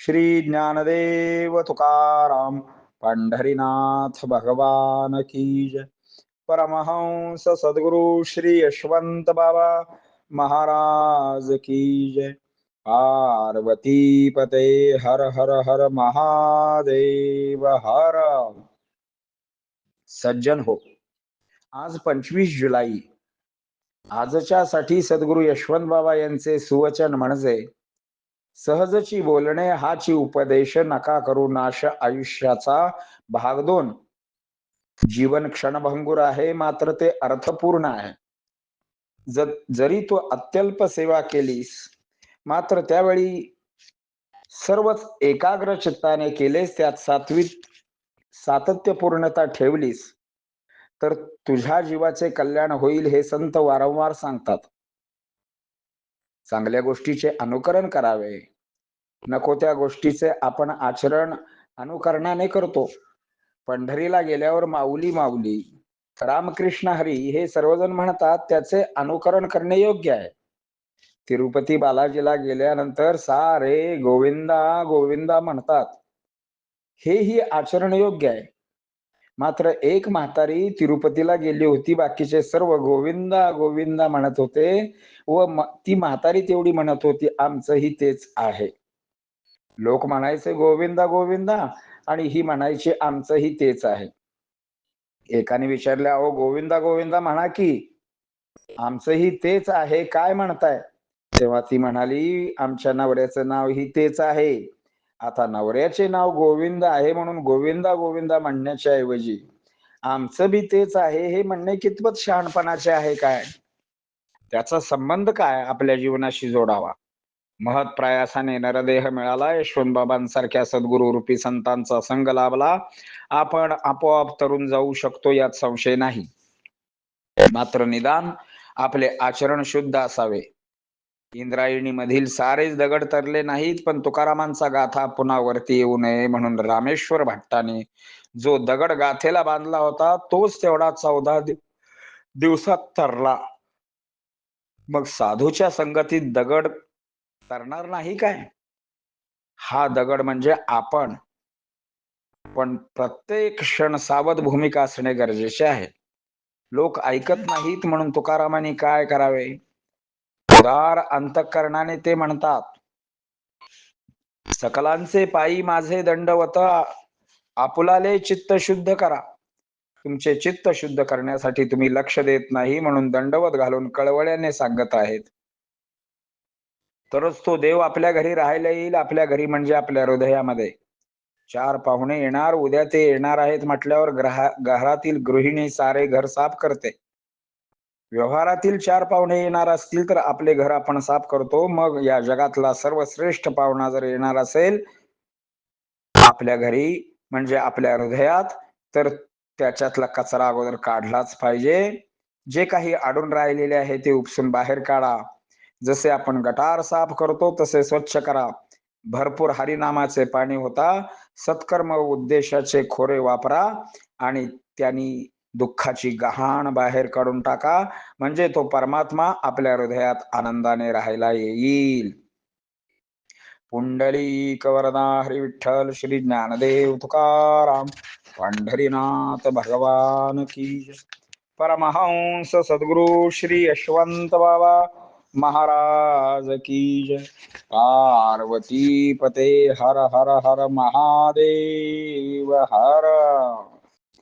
श्री ज्ञानदेव तुकाराम पंढरीनाथ भगवान की जय। परमहंस सद्गुरु श्री यशवंत बाबा महाराज की जय। पार्वती पते हर हर हर महादेव हर। सज्जन हो। आज पंचवीस जुलै आजच्या साठी सद्गुरु यशवंत बाबा यांचे सुवचन म्हणजे सहजची बोलणे हाची उपदेश नका करू नाश आयुष्याचा भाग दोन. जीवन क्षणभंगूर आहे मात्र ते अर्थपूर्ण आहे. जरी तू अत्यल्प सेवा केलीस मात्र त्यावेळी सर्वच एकाग्र चित्ताने केलेस त्यात सात्विक सातत्यपूर्णता ठेवलीस तर तुझ्या जीवाचे कल्याण होईल हे संत वारंवार सांगतात. चांगल्या गोष्टीचे अनुकरण करावे. नको त्या गोष्टीचे आपण आचरण अनुकरणाने करतो. पंढरीला गेल्यावर माऊली माऊली रामकृष्ण हरी हे सर्वजण म्हणतात त्याचे अनुकरण करणे योग्य आहे. तिरुपती बालाजीला गेल्यानंतर सारे गोविंदा गोविंदा म्हणतात. हेही आचरण योग्य आहे. मात्र एक म्हातारी तिरुपतीला गेली होती. बाकीचे सर्व गोविंदा गोविंदा म्हणत होते व ती म्हातारी तेवढी म्हणत होती आमचंही तेच आहे. लोक म्हणायचे गोविंदा गोविंदा. आणि ही म्हणायची आमचंही तेच आहे. एकाने विचारले अहो गोविंदा गोविंदा म्हणा की आमचंही तेच आहे काय म्हणताय? तेव्हा ती म्हणाली आमच्या नवऱ्याचं नाव ही तेच आहे. आता नवऱ्याचे नाव गोविंद आहे म्हणून गोविंदा गोविंदा म्हणण्याच्या ऐवजी आमचं बी तेच आहे हे म्हणणे कितपत शहाणपणाचे आहे काय? त्याचा संबंध काय आपल्या जीवनाशी जोडावा? महत प्रयासाने नरदेह मिळाला यशवंत बाबांसारख्या सद्गुरु रूपी संतांचा संग लाभला. आपण आपोआप तरुण जाऊ शकतो यात संशय नाही. मात्र निदान आपले आचरण शुद्ध असावे. इंद्रायणी मधील सारेच दगड तरले नाहीत पण तुकारामांचा गाथा पुन्हा वरती येऊ नये म्हणून रामेश्वर भट्टाने जो दगड गाथेला बांधला होता तोच तेवढा चौदा दिवसात तरला. मग साधूच्या संगतीत दगड तरणार नाही काय? हा दगड म्हणजे आपण. पण प्रत्येक क्षण सावध भूमिका असणे गरजेचे आहे. लोक ऐकत नाहीत म्हणून तुकारामांनी काय करावे? उदार अंतकरणाने ते म्हणतात. सकलांचे पायी माझे दंडवत आपुलाले चित्त शुद्ध करा. तुमचे चित्त शुद्ध करण्यासाठी तुम्ही लक्ष देत नाही म्हणून दंडवत घालून कळवळ्याने सांगत आहेत. तरच तो देव आपल्या घरी राहायला येईल आपल्या घरी म्हणजे आपल्या हृदयामध्ये. चार पाहुणे येणार उद्या ते येणार आहेत म्हटल्यावर ग्रहा घरातील गृहिणी सारे घर साफ करते. व्यवहारातील चार पाहुणे येणार असतील तर आपले घर आपण साफ करतो. मग या जगातला सर्वश्रेष्ठ पाहुणा जर येणार असेल आपल्या घरी म्हणजे आपल्या हृदयात तर त्याच्यातला कचरा अगोदर काढलाच पाहिजे. जे काही अडून राहिलेले आहे ते उपसून बाहेर काढा. जसे आपण गटार साफ करतो तसे स्वच्छ करा. भरपूर हरिनामाचे पाणी होता. सत्कर्म उद्देशाचे खोरे वापरा आणि त्यांनी दुःखाची गहाण बाहेर काढून टाका. म्हणजे तो परमात्मा आपल्या हृदयात आनंदाने राहायला येईल. पुंडलीक वरदा हरी विठ्ठल श्री ज्ञानदेव तुकाराम पंढरीनाथ भगवान की परमहंस सद्गुरु श्री यशवंत बाबा महाराज की जय. पार्वती पते हर हर हर महादेव हर